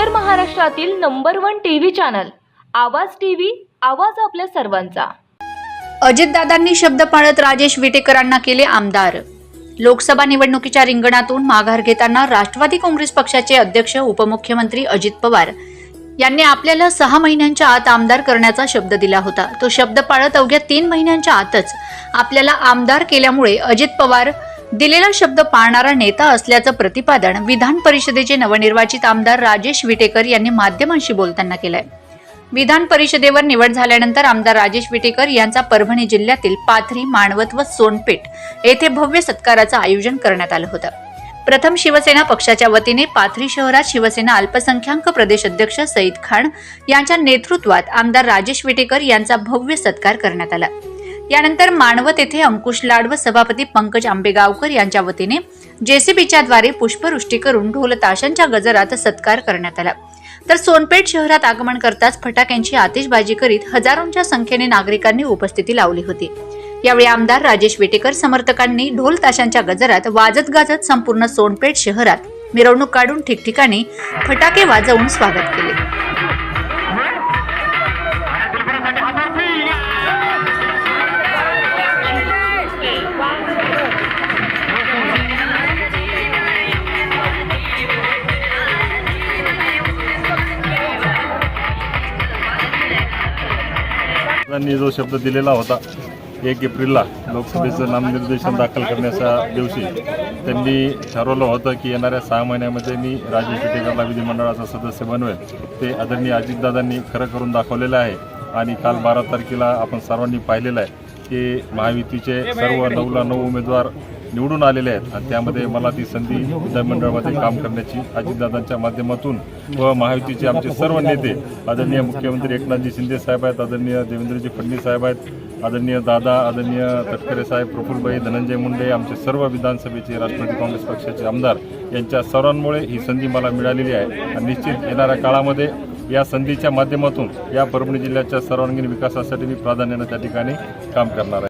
उत्तर महाराष्ट्रातील number one T V channel. Awaaz T V आवाज आपल्या सर्वांचा. अजितदादांनी शब्द पाळत राजेश विटेकरांना केले आमदार. लोकसभा निवडणुकीच्या रिंगणातून माघार घेताना राष्ट्रवादी काँग्रेस पक्षाचे अध्यक्ष उपमुख्यमंत्री अजित पवार यांनी आपल्याला सहा महिन्यांच्या आत आमदार करण्याचा शब्द दिला होता. तो शब्द पाळत अवघ्या तीन महिन्यांच्या आतच आपल्याला आमदार केल्यामुळे अजित पवार दिलेला शब्द पाळणारा नेता असल्याचं प्रतिपादन विधान परिषदेचे नवनिर्वाचित आमदार राजेश विटेकर यांनी माध्यमांशी बोलताना केलंय. विधान परिषदेवर निवड झाल्यानंतर आमदार राजेश विटेकर यांचा परभणी जिल्ह्यातील पाथरी माणवत व सोनपेठ येथे भव्य सत्काराचं आयोजन करण्यात आलं होतं. प्रथम शिवसेना पक्षाच्या वतीने पाथरी शहरात शिवसेना अल्पसंख्याक प्रदेश अध्यक्ष सईद खान यांच्या नेतृत्वात आमदार राजेश विटेकर यांचा भव्य सत्कार करण्यात आला. यानंतर मानवत येथे अंकुश लाड व सभापती पंकज आंबेगावकर यांच्या वतीने जेसीबीच्या द्वारे पुष्पवृष्टी करून ढोलताशांच्या गजरात सत्कार करण्यात आला. तर सोनपेठ शहरात आगमन करताच फटाक्यांची आतिषबाजी करीत हजारोंच्या संख्येने नागरिकांनी उपस्थिती लावली होती. यावेळी आमदार राजेश विटेकर समर्थकांनी ढोल ताशांच्या गजरात वाजत गाजत संपूर्ण सोनपेठ शहरात मिरवणूक काढून ठिकठिकाणी फटाके वाजवून स्वागत केले. त्यांनी जो शब्द दिलेला होता एक एप्रिलला लोकसभेचं नामनिर्देशन दाखल करण्याच्या दिवशी त्यांनी ठरवलं होतं की येणाऱ्या सहा महिन्यामध्ये मी राजेश विटेकरला विधिमंडळाचा सदस्य बनवेल. ते आदरणीय अजितदादांनी खरं करून दाखवलेलं आहे आणि काल बारा तारखेला आपण सर्वांनी पाहिलेलं आहे की महायुतीचे सर्व नऊला नऊ उमेदवार निवडून आलेले आहेत. आणि त्यामध्ये मला ती संधी विधानमंडळामध्ये काम करण्याची अजितदादांच्या माध्यमातून व महायुतीचे आमचे सर्व नेते आदरणीय मुख्यमंत्री एकनाथजी शिंदे साहेब आहेत आदरणीय देवेंद्रजी फडणवीस साहेब आहेत आदरणीय दादा आदरणीय तटकरे साहेब प्रफुलबाई धनंजय मुंडे आमचे सर्व विधानसभेचे राष्ट्रवादी काँग्रेस पक्षाचे आमदार यांच्या सर्वांमुळे ही संधी मला मिळालेली आहे. आणि निश्चित येणाऱ्या काळामध्ये या संधीच्या माध्यमातून या परभणी जिल्ह्याच्या सर्वांगीण विकासासाठी मी प्राधान्यानं त्या ठिकाणी काम करणार आहे.